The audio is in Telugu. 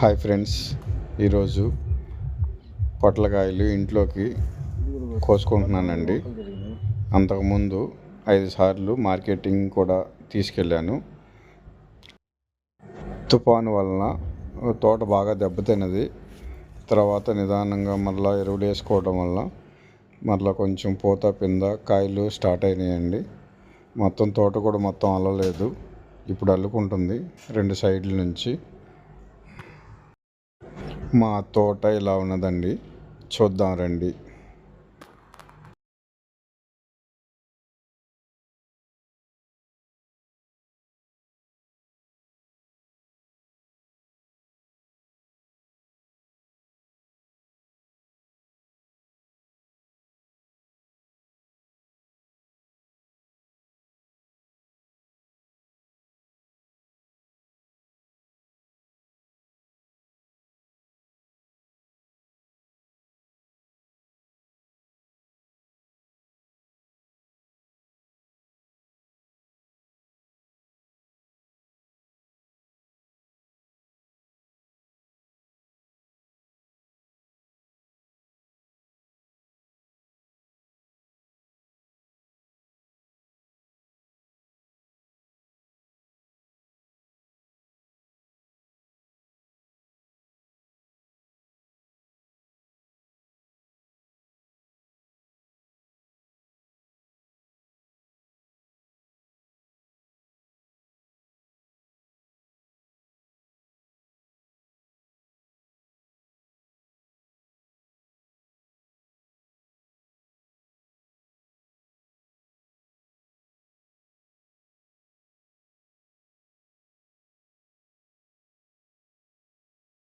Hi friends. ఈరోజు పొట్లకాయలు ఇంట్లోకి కోసుకుంటున్నానండి. అంతకుముందు ఐదు సార్లు మార్కెటింగ్ కూడా తీసుకెళ్ళాను. తుఫాను వలన తోట బాగా దెబ్బతిన్నది. తర్వాత నిదానంగా మళ్ళీ ఎరువులు వేసుకోవడం వల్ల మళ్ళీ కొంచెం పూత పింద కాయలు స్టార్ట్ అయినాయండి. మొత్తం తోట కూడా మొత్తం అల్లలేదు. ఇప్పుడు అల్లుకుంటుంది. రెండు సైడ్ల నుంచి మా తోట ఇలా ఉన్నదండి. చూద్దాం రండి.